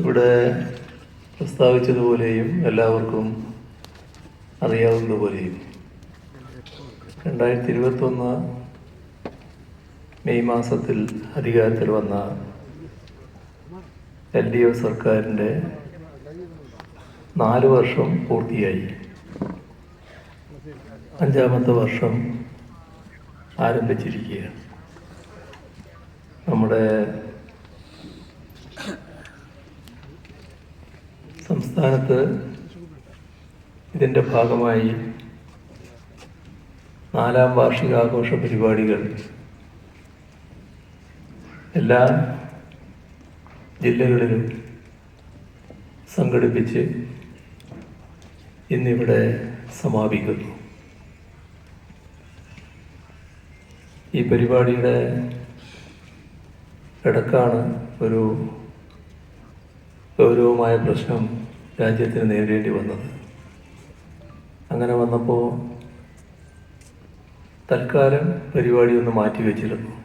ഇവിടെ പ്രസ്താവിച്ചതുപോലെയും എല്ലാവർക്കും അറിയാവുന്നതുപോലെയും. രണ്ടായിരത്തി ഇരുപത്തൊന്ന് മെയ് മാസത്തിൽ അധികാരത്തിൽ വന്ന എൽ ഡി എഫ് സർക്കാരിന്റെ നാല് വർഷം പൂർത്തിയായി. അഞ്ചാമത്തെ വർഷം ആരംഭിച്ചിരിക്കുകയാണ്. നമ്മുടെ സംസ്ഥാനത്ത് ഇതിന്റെ ഭാഗമായി നാലാം വാർഷികാഘോഷ പരിപാടികൾ. എല്ലാ ജില്ലകളിലും സംഘടിപ്പിച്ച് ഇന്നിവിടെ സമാപിക്കുന്നു. ഈ പരിപാടിയുടെ ഇടക്കാണ് ഒരു ഗൗരവമായ പ്രശ്നം രാജ്യത്തിന് നേരിടേണ്ടി വന്നത്. അങ്ങനെ വന്നപ്പോൾ തൽക്കാലം പരിപാടി ഒന്ന് മാറ്റിവെച്ചിരുന്നു.